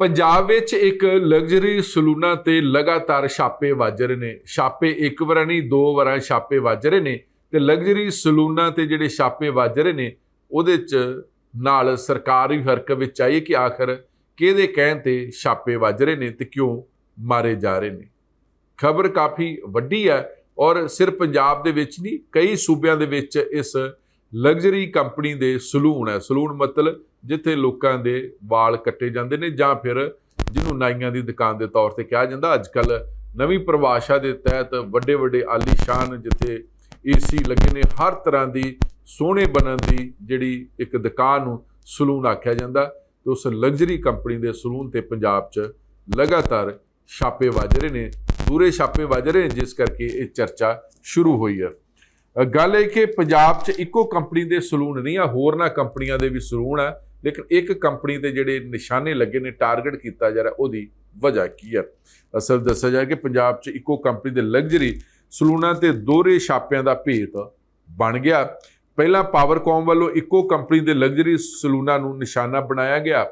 ਪੰਜਾਬ ਵਿੱਚ ਇੱਕ ਲਗਜ਼ਰੀ ਸਲੂਨਾ ਤੇ ਲਗਾਤਾਰ ਛਾਪੇ ਵੱਜ ਰਹੇ ਨੇ। ਛਾਪੇ ਇੱਕ ਵਾਰ ਨਹੀਂ, ਦੋ ਵਾਰਾਂ ਛਾਪੇ ਵੱਜ ਰਹੇ ਨੇ ਤੇ ਲਗਜ਼ਰੀ ਸਲੂਨਾ ਤੇ ਜਿਹੜੇ ਛਾਪੇ ਵੱਜ ਰਹੇ ਨੇ, ਉਹਦੇ ਚ ਨਾਲ ਸਰਕਾਰ ਵੀ ਹਰਕਤ ਵਿੱਚ ਆਈ ਕਿ ਆਖਰ ਕਿਹਦੇ ਕਹਿਣ ਤੇ ਛਾਪੇ ਵੱਜ ਰਹੇ ਨੇ ਤੇ ਕਿਉਂ ਮਾਰੇ ਜਾ ਰਹੇ ਨੇ। ਖਬਰ ਕਾਫੀ ਵੱਡੀ ਹੈ ਔਰ ਸਿਰਫ ਪੰਜਾਬ ਦੇ ਵਿੱਚ ਨਹੀਂ, ਕਈ ਸੂਬਿਆਂ ਦੇ ਵਿੱਚ ਇਸ ਲਗਜ਼ਰੀ ਕੰਪਨੀ ਦੇ ਸਲੂਨ ਹੈ। ਸਲੂਨ ਮਤਲਬ ਜਿੱਥੇ ਲੋਕਾਂ ਦੇ ਵਾਲ ਕੱਟੇ ਜਾਂਦੇ ਨੇ ਜਾਂ ਫਿਰ ਜਿਹਨੂੰ ਨਾਈਆਂ ਦੀ ਦੁਕਾਨ ਦੇ ਤੌਰ ਤੇ ਕਿਹਾ ਜਾਂਦਾ ਅੱਜ ਕੱਲ ਨਵੀਂ ਪਰਿਭਾਸ਼ਾ ਦੇ ਤਹਿਤ ਵੱਡੇ ਵੱਡੇ ਆਲੀਸ਼ਾਨ ਜਿੱਥੇ ਏਸੀ ਲੱਗੇ ਨੇ, ਹਰ ਤਰ੍ਹਾਂ ਦੀ ਸੋਹਣੇ ਬਣਨ ਦੀ ਜਿਹੜੀ ਇੱਕ ਦੁਕਾਨ ਨੂੰ ਸਲੂਨ ਆਖਿਆ ਜਾਂਦਾ ਤੇ ਉਸ ਲਗਜ਼ਰੀ ਕੰਪਨੀ ਦੇ ਸਲੂਨ ਤੇ ਪੰਜਾਬ 'ਚ ਲਗਾਤਾਰ ਛਾਪੇ ਵੱਜ ਰਹੇ ਨੇ, ਦੂਰੇ ਛਾਪੇ ਵੱਜ ਰਹੇ ਨੇ, ਜਿਸ ਕਰਕੇ ਇਹ ਚਰਚਾ ਸ਼ੁਰੂ ਹੋਈ ਹੈ। ਗੱਲ ਇਹ ਕਿ ਪੰਜਾਬ 'ਚ ਇੱਕੋ ਕੰਪਨੀ ਦੇ ਸਲੂਨ ਨਹੀਂ ਆ, ਹੋਰਨਾਂ ਕੰਪਨੀਆਂ ਦੇ ਵੀ ਸਲੂਨ ਆ। ਲੇਕਿਨ ਇੱਕ ਕੰਪਨੀ ਦੇ ਜਿਹੜੇ ਨਿਸ਼ਾਨੇ ਲੱਗੇ ਨੇ, ਟਾਰਗੇਟ ਕੀਤਾ ਜਾ ਰਿਹਾ, ਉਹਦੀ ਵਜ੍ਹਾ ਕੀ ਹੈ? ਅਸਲ ਦੱਸਿਆ ਜਾ ਕਿ ਪੰਜਾਬ 'ਚ ਇੱਕੋ ਕੰਪਨੀ ਦੇ ਲਗਜ਼ਰੀ ਸਲੂਨਾਂ ਤੇ ਦੋਹਰੇ ਛਾਪਿਆਂ ਦਾ ਭੇਤ ਬਣ ਗਿਆ। ਪਹਿਲਾਂ ਪਾਵਰਕੌਮ ਵੱਲੋਂ ਇੱਕੋ ਕੰਪਨੀ ਦੇ ਲਗਜ਼ਰੀ ਸਲੂਨਾਂ ਨੂੰ ਨਿਸ਼ਾਨਾ ਬਣਾਇਆ ਗਿਆ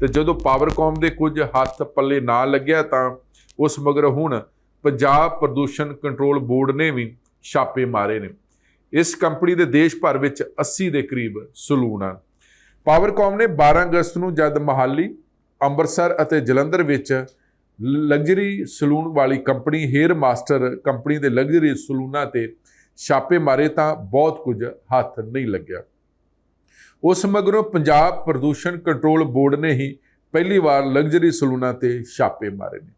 ਤੇ ਜਦੋਂ ਪਾਵਰਕੌਮ ਦੇ ਕੁਝ ਹੱਥ ਪੱਲੇ ਨਾ ਲੱਗਿਆ ਤਾਂ ਉਸ ਮਗਰ ਹੁਣ ਪੰਜਾਬ ਪ੍ਰਦੂਸ਼ਣ ਕੰਟਰੋਲ ਬੋਰਡ ਨੇ ਵੀ ਛਾਪੇ ਮਾਰੇ ਨੇ। ਇਸ ਕੰਪਨੀ ਦੇ ਦੇਸ਼ ਭਰ ਵਿੱਚ 80 ਦੇ ਕਰੀਬ ਸਲੂਨ ਹਨ ਪਾਵਰਕੌਮ ਨੇ 12 ਅਗਸਤ ਨੂੰ ਜਦ ਮਹਾਲੀ, ਅੰਮ੍ਰਿਤਸਰ ਅਤੇ ਜਲੰਧਰ ਵਿੱਚ ਲਗਜ਼ਰੀ ਸਲੂਨ ਵਾਲੀ ਕੰਪਨੀ ਹੇਅਰ ਮਾਸਟਰ ਕੰਪਨੀ ਦੇ ਲਗਜ਼ਰੀ ਸਲੂਨਾਂ ਤੇ ਛਾਪੇ ਮਾਰੇ ਤਾਂ ਬਹੁਤ ਕੁਝ ਹੱਥ ਨਹੀਂ ਲੱਗਿਆ। ਉਸ ਮਗਰੋਂ ਪੰਜਾਬ ਪ੍ਰਦੂਸ਼ਣ ਕੰਟਰੋਲ ਬੋਰਡ ਨੇ ਹੀ ਪਹਿਲੀ ਵਾਰ ਲਗਜ਼ਰੀ ਸਲੂਨਾਂ ਤੇ ਛਾਪੇ ਮਾਰੇ ਨੇ।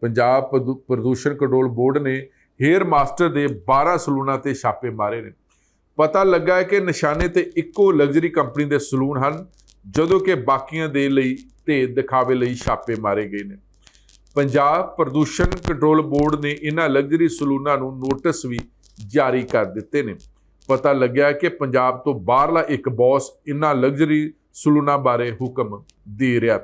ਪੰਜਾਬ ਪ੍ਰਦੂ- ਪ੍ਰਦੂਸ਼ਣ ਕੰਟਰੋਲ ਬੋਰਡ ਨੇ ਹੇਅਰ ਮਾਸਟਰ ਦੇ 12 ਸਲੂਨਾਂ ਤੇ ਛਾਪੇ ਮਾਰੇ ਨੇ। ਪਤਾ ਲੱਗਾ ਹੈ ਕਿ ਨਿਸ਼ਾਨੇ ਤੇ ਇੱਕੋ ਲਗਜ਼ਰੀ ਕੰਪਨੀ ਦੇ ਸਲੂਨ ਹਨ, ਜਦੋਂ ਕਿ ਬਾਕੀਆਂ ਦੇ ਲਈ ਤੇ ਦਿਖਾਵੇ ਲਈ ਛਾਪੇ ਮਾਰੇ ਗਏ ਨੇ। ਪੰਜਾਬ ਪ੍ਰਦੂਸ਼ਣ ਕੰਟਰੋਲ ਬੋਰਡ ਨੇ ਇਹਨਾਂ ਲਗਜ਼ਰੀ ਸਲੂਨਾਂ ਨੂੰ ਨੋਟਿਸ ਵੀ ਜਾਰੀ ਕਰ ਦਿੱਤੇ ਨੇ। ਪਤਾ ਲੱਗਿਆ ਕਿ ਪੰਜਾਬ ਤੋਂ ਬਾਹਰਲਾ ਇੱਕ ਬੌਸ ਇਹਨਾਂ ਲਗਜ਼ਰੀ ਸਲੂਨਾਂ ਬਾਰੇ ਹੁਕਮ ਦੇ ਰਿਹਾ।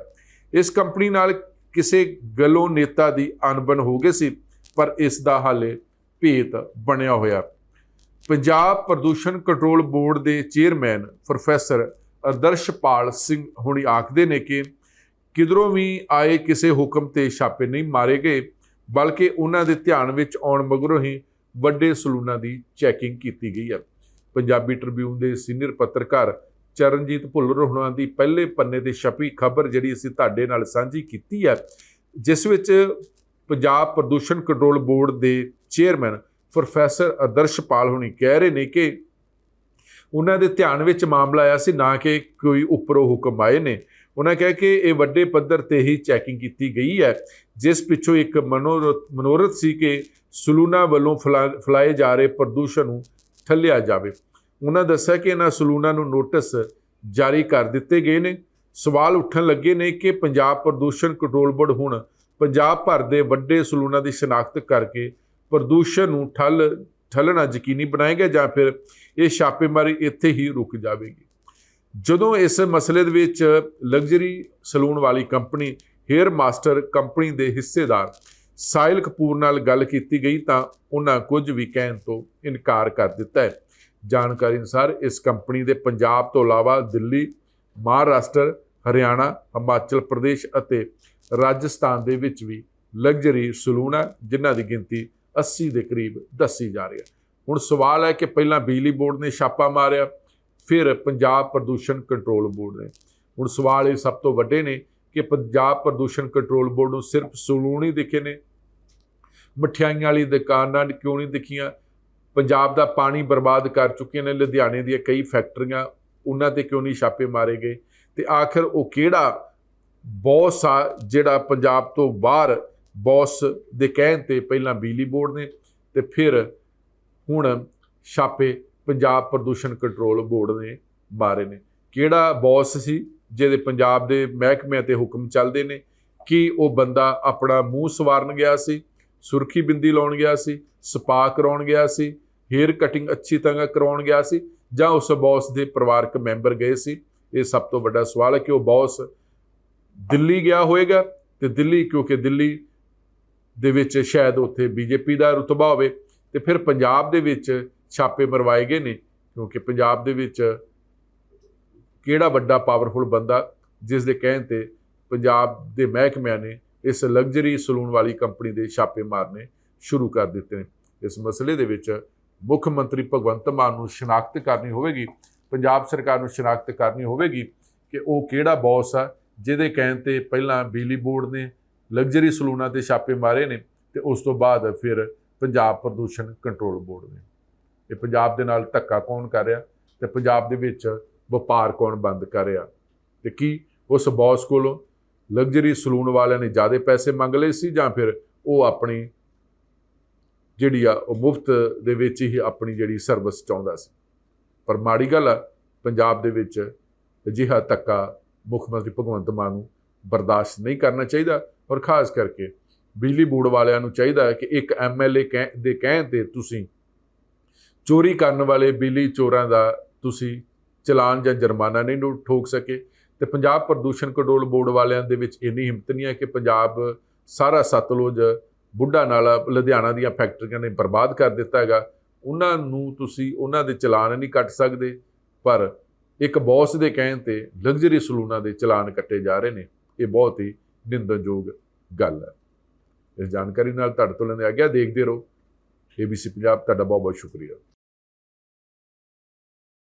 ਇਸ ਕੰਪਨੀ ਨਾਲ ਕਿਸੇ ਗੱਲੋਂ ਨੇਤਾ ਦੀ ਅਣਬਣ ਹੋ ਗਈ ਸੀ, ਪਰ ਇਸ ਦਾ ਹਾਲੇ ਭੇਤ ਬਣਿਆ ਹੋਇਆ। ਪੰਜਾਬ ਪ੍ਰਦੂਸ਼ਣ ਕੰਟਰੋਲ ਬੋਰਡ ਦੇ ਚੇਅਰਮੈਨ ਪ੍ਰੋਫੈਸਰ ਆਦਰਸ਼ਪਾਲ ਸਿੰਘ ਹੁਣੀ ਆਖਦੇ ਨੇ ਕਿ ਕਿਧਰੋਂ ਵੀ ਆਏ ਕਿਸੇ ਹੁਕਮ ਤੇ ਛਾਪੇ ਨਹੀਂ ਮਾਰੇ ਗਏ, ਬਲਕਿ ਉਹਨਾਂ ਦੇ ਧਿਆਨ ਵਿੱਚ ਆਉਣ ਮਗਰੋਂ ਹੀ ਵੱਡੇ ਸਲੂਨਾਂ ਦੀ ਚੈਕਿੰਗ ਕੀਤੀ ਗਈ ਹੈ। ਪੰਜਾਬੀ ਟ੍ਰਿਬਿਊਨ ਦੇ ਸੀਨੀਅਰ ਪੱਤਰਕਾਰ ਚਰਨਜੀਤ ਭੁੱਲਰ ਹੁਣਾਂ ਦੀ ਪਹਿਲੇ ਪੰਨੇ ਤੇ ਛਪੀ ਖਬਰ ਜਿਹੜੀ ਅਸੀਂ ਤੁਹਾਡੇ ਨਾਲ ਸਾਂਝੀ ਕੀਤੀ ਹੈ, ਜਿਸ ਵਿੱਚ ਪੰਜਾਬ ਪ੍ਰਦੂਸ਼ਣ ਕੰਟਰੋਲ ਬੋਰਡ ਦੇ ਚੇਅਰਮੈਨ ਪ੍ਰੋਫੈਸਰ ਆਦਰਸ਼ਪਾਲ ਹੁਣੀ ਕਹਿ ਰਹੇ ਨੇ ਕਿ ਉਹਨਾਂ ਦੇ ਧਿਆਨ ਵਿੱਚ ਮਾਮਲਾ ਆਇਆ ਸੀ, ਨਾ ਕਿ ਕੋਈ ਉੱਪਰੋਂ ਹੁਕਮ ਆਏ ਨੇ। ਉਹਨਾਂ ਕਹਿ ਕਿ ਇਹ ਵੱਡੇ ਪੱਧਰ ਤੇ ਹੀ ਚੈਕਿੰਗ ਕੀਤੀ ਗਈ ਹੈ, ਜਿਸ ਪਿੱਛੋਂ ਇੱਕ ਮਨੋਰਥ ਮਨੋਰਥ ਸੀ ਕਿ ਸਲੂਨਾ ਵੱਲੋਂ ਫਲਾ- ਫੈਲਾਏ ਜਾ ਰਹੇ ਪ੍ਰਦੂਸ਼ਣ ਨੂੰ ਠੱਲਿਆ ਜਾਵੇ। ਉਹਨਾਂ ਦੱਸਿਆ ਕਿ ਇਹਨਾਂ ਸਲੂਨਾਂ ਨੂੰ ਨੋਟਿਸ ਜਾਰੀ ਕਰ ਦਿੱਤੇ ਗਏ ਨੇ। ਸਵਾਲ ਉੱਠਣ ਲੱਗੇ ਨੇ ਕਿ ਪੰਜਾਬ ਪ੍ਰਦੂਸ਼ਣ ਕੰਟਰੋਲ ਬੋਰਡ ਹੁਣ ਪੰਜਾਬ ਭਰ ਦੇ ਵੱਡੇ ਸਲੂਨਾਂ ਦੀ ਸ਼ਨਾਖਤ ਕਰਕੇ ਪ੍ਰਦੂਸ਼ਣ ਨੂੰ ਠੱਲ ਠੱਲਣਾ ਯਕੀਨੀ ਬਣਾਏਗਾ ਜਾਂ ਫਿਰ ਇਹ ਛਾਪੇਮਾਰੀ ਇੱਥੇ ਹੀ ਰੁਕ ਜਾਵੇਗੀ। ਜਦੋਂ ਇਸ ਮਸਲੇ ਦੇ ਵਿੱਚ ਲਗਜ਼ਰੀ ਸਲੂਨ ਵਾਲੀ ਕੰਪਨੀ, ਹੇਅਰ ਮਾਸਟਰ ਕੰਪਨੀ ਦੇ ਹਿੱਸੇਦਾਰ ਸਾਇਲ ਕਪੂਰ ਨਾਲ ਗੱਲ ਕੀਤੀ ਗਈ ਤਾਂ ਉਹਨਾਂ ਕੁਝ ਵੀ ਕਹਿਣ ਤੋਂ ਇਨਕਾਰ ਕਰ ਦਿੱਤਾ ਹੈ। ਜਾਣਕਾਰੀ ਅਨੁਸਾਰ ਇਸ ਕੰਪਨੀ ਦੇ ਪੰਜਾਬ ਤੋਂ ਇਲਾਵਾ ਦਿੱਲੀ, ਮਹਾਰਾਸ਼ਟਰ, ਹਰਿਆਣਾ, ਹਿਮਾਚਲ ਪ੍ਰਦੇਸ਼ ਅਤੇ ਰਾਜਸਥਾਨ ਦੇ ਵਿੱਚ ਵੀ ਲਗਜ਼ਰੀ ਸਲੂਨ ਹੈ ਜਿਨ੍ਹਾਂ ਦੀ ਗਿਣਤੀ 80 ਦੇ ਕਰੀਬ ਦੱਸੀ ਜਾ ਰਹੀ ਹੈ। ਹੁਣ ਸਵਾਲ ਹੈ ਕਿ ਪਹਿਲਾਂ ਬਿਜਲੀ ਬੋਰਡ ਨੇ ਛਾਪਾ ਮਾਰਿਆ, ਫਿਰ ਪੰਜਾਬ ਪ੍ਰਦੂਸ਼ਣ ਕੰਟਰੋਲ ਬੋਰਡ ਨੇ। ਹੁਣ ਸਵਾਲ ਇਹ ਸਭ ਤੋਂ ਵੱਡੇ ਨੇ ਕਿ ਪੰਜਾਬ ਪ੍ਰਦੂਸ਼ਣ ਕੰਟਰੋਲ ਬੋਰਡ ਨੂੰ ਸਿਰਫ ਸਲੂਨ ਹੀ ਦਿਖੇ ਨੇ? ਮਠਿਆਈਆਂ ਵਾਲੀ ਦੁਕਾਨਾਂ ਕਿਉਂ ਨਹੀਂ ਦਿਖੀਆਂ? ਪੰਜਾਬ ਦਾ ਪਾਣੀ ਬਰਬਾਦ ਕਰ ਚੁੱਕੀਆਂ ਨੇ ਲੁਧਿਆਣੇ ਦੀਆਂ ਕਈ ਫੈਕਟਰੀਆਂ, ਉਹਨਾਂ ਤੇ ਕਿਉਂ ਨਹੀਂ ਛਾਪੇ ਮਾਰੇ ਗਏ? ਤੇ ਆਖਰ ਉਹ ਕਿਹੜਾ ਬਹੁਤ ਆ ਜਿਹੜਾ ਪੰਜਾਬ ਤੋਂ ਬਾਹਰ ਬੌਸ ਦੇ ਕਹਿਣ ਤੇ ਪਹਿਲਾਂ ਬਿਜਲੀ ਬੋਰਡ ਨੇ ਤੇ ਫਿਰ ਹੁਣ ਛਾਪੇ ਪੰਜਾਬ ਪ੍ਰਦੂਸ਼ਣ ਕੰਟਰੋਲ ਬੋਰਡ ਨੇ ਮਾਰੇ ਨੇ। ਕਿਹੜਾ ਬੌਸ ਸੀ ਜਿਹਦੇ ਪੰਜਾਬ ਦੇ ਮਹਿਕਮਿਆਂ ਤੇ ਹੁਕਮ ਚੱਲਦੇ ਨੇ? ਕਿ ਉਹ ਬੰਦਾ ਆਪਣਾ ਮੂੰਹ ਸਵਾਰਨ ਗਿਆ ਸੀ? ਸੁਰਖੀ ਬਿੰਦੀ ਲਾਉਣ ਗਿਆ ਸੀ? ਸਪਾ ਕਰਾਉਣ ਗਿਆ ਸੀ? ਹੇਅਰ ਕਟਿੰਗ ਅੱਛੀ ਤਰ੍ਹਾਂ ਕਰਾਉਣ ਗਿਆ ਸੀ? ਜਾਂ ਉਸ ਬੌਸ ਦੇ ਪਰਿਵਾਰਕ ਮੈਂਬਰ ਗਏ ਸੀ? ਇਹ ਸਭ ਤੋਂ ਵੱਡਾ ਸਵਾਲ ਹੈ ਕਿ ਉਹ ਬੌਸ ਦਿੱਲੀ ਗਿਆ ਹੋਵੇਗਾ ਤੇ ਦਿੱਲੀ, ਕਿਉਂਕਿ ਦਿੱਲੀ ਦੇ ਵਿੱਚ ਸ਼ਾਇਦ ਉੱਥੇ ਬੀਜੇਪੀ ਦਾ ਰੁਤਬਾ ਹੋਵੇ ਤੇ ਫਿਰ ਪੰਜਾਬ ਦੇ ਵਿੱਚ ਛਾਪੇ ਮਰਵਾਏ ਗਏ ਨੇ, ਕਿਉਂਕਿ ਪੰਜਾਬ ਦੇ ਵਿੱਚ ਕਿਹੜਾ ਵੱਡਾ ਪਾਵਰਫੁਲ ਬੰਦਾ ਜਿਸ ਦੇ ਕਹਿਣ ਤੇ ਪੰਜਾਬ ਦੇ ਮਹਿਕਮਿਆਂ ਨੇ ਇਸ ਲਗਜ਼ਰੀ ਸਲੂਨ ਵਾਲੀ ਕੰਪਨੀ ਦੇ ਛਾਪੇ ਮਾਰਨੇ ਸ਼ੁਰੂ ਕਰ ਦਿੱਤੇ ਨੇ। ਇਸ ਮਸਲੇ ਦੇ ਵਿੱਚ ਮੁੱਖ ਮੰਤਰੀ ਭਗਵੰਤ ਮਾਨ ਨੂੰ ਸ਼ਨਾਖਤ ਕਰਨੀ ਹੋਵੇਗੀ, ਪੰਜਾਬ ਸਰਕਾਰ ਨੂੰ ਸ਼ਨਾਖਤ ਕਰਨੀ ਹੋਵੇਗੀ ਕਿ ਉਹ ਕਿਹੜਾ ਬੌਸ ਆ, ਜਿਹਦੇ ਕਹਿਣ ਤੇ ਪਹਿਲਾਂ ਬਿਜਲੀ ਬੋਰਡ ਨੇ ਲਗਜ਼ਰੀ ਸਲੂਨਾਂ ਤੇ ਛਾਪੇ ਮਾਰੇ ਨੇ ਤੇ ਉਸ ਤੋਂ ਬਾਅਦ ਫਿਰ ਪੰਜਾਬ ਪ੍ਰਦੂਸ਼ਣ ਕੰਟਰੋਲ ਬੋਰਡ ਨੇ। ਇਹ ਪੰਜਾਬ ਦੇ ਨਾਲ ਧੱਕਾ ਕੌਣ ਕਰ ਰਿਹਾ ਤੇ ਪੰਜਾਬ ਦੇ ਵਿੱਚ ਵਪਾਰ ਕੌਣ ਬੰਦ ਕਰ ਰਿਹਾ ਤੇ ਕੀ ਉਸ ਬੌਸ ਕੋਲੋਂ ਲਗਜ਼ਰੀ ਸਲੂਨ ਵਾਲਿਆਂ ਨੇ ਜ਼ਿਆਦਾ ਪੈਸੇ ਮੰਗ ਲਏ ਸੀ ਜਾਂ ਫਿਰ ਉਹ ਆਪਣੀ ਜਿਹੜੀ ਆ, ਉਹ ਮੁਫਤ ਦੇ ਵਿੱਚ ਹੀ ਆਪਣੀ ਜਿਹੜੀ ਸਰਵਿਸ ਚਾਹੁੰਦਾ ਸੀ? ਪਰ ਮਾੜੀ ਗੱਲ ਆ, ਪੰਜਾਬ ਦੇ ਵਿੱਚ ਅਜਿਹਾ ਧੱਕਾ ਮੁੱਖ ਮੰਤਰੀ ਭਗਵੰਤ ਮਾਨ ਨੂੰ ਬਰਦਾਸ਼ਤ ਨਹੀਂ ਕਰਨਾ ਚਾਹੀਦਾ ਔਰ ਖਾਸ ਕਰਕੇ ਬਿਜਲੀ ਬੋਰਡ ਵਾਲਿਆਂ ਨੂੰ ਚਾਹੀਦਾ ਹੈ ਕਿ ਇੱਕ ਐਮਐਲਏ ਦੇ ਕਹਿਣ ਤੇ ਤੁਸੀਂ ਚੋਰੀ ਕਰਨ ਵਾਲੇ ਬਿਜਲੀ ਚੋਰਾਂ ਦਾ ਤੁਸੀਂ ਚਲਾਨ ਜਾਂ ਜੁਰਮਾਨਾ ਨਹੀਂ ਠੋਕ ਸਕੇ। ਤੇ ਪੰਜਾਬ ਪ੍ਰਦੂਸ਼ਣ ਕੰਟਰੋਲ ਬੋਰਡ ਵਾਲਿਆਂ ਦੇ ਵਿੱਚ ਇੰਨੀ ਹਿੰਮਤ ਨਹੀਂ ਹੈ ਕਿ ਪੰਜਾਬ ਸਾਰਾ ਸਤਲੁਜ ਬੁੱਢਾ ਨਾਲਾ ਲੁਧਿਆਣਾ ਦੀਆਂ ਫੈਕਟਰੀਆਂ ਨੇ ਬਰਬਾਦ ਕਰ ਦਿੱਤਾ ਹੈਗਾ। ਉਹਨਾਂ ਨੂੰ ਤੁਸੀਂ ਉਹਨਾਂ ਦੇ ਚਲਾਨ ਨਹੀਂ ਕੱਟ ਸਕਦੇ, ਪਰ ਇੱਕ ਬੌਸ ਦੇ ਕਹਿਣ ਤੇ ਲਗਜ਼ਰੀ ਸਲੂਨਾਂ ਦੇ ਚਲਾਨ ਕੱਟੇ ਜਾ ਰਹੇ ਨੇ। ਇਹ ਬਹੁਤ ਹੀ ਨਿੰਦਣਯੋਗ ਗੱਲ ਹੈ। ਇਸ ਜਾਣਕਾਰੀ ਨਾਲ ਤੁਹਾਡੇ ਤੋਂ ਲੈਂਦੇ ਆ ਗਿਆ, ਦੇਖਦੇ ਰਹੋ। ABC ਪੰਜਾਬ, ਤੁਹਾਡਾ ਬਹੁਤ ਬਹੁਤ ਸ਼ੁਕਰੀਆ।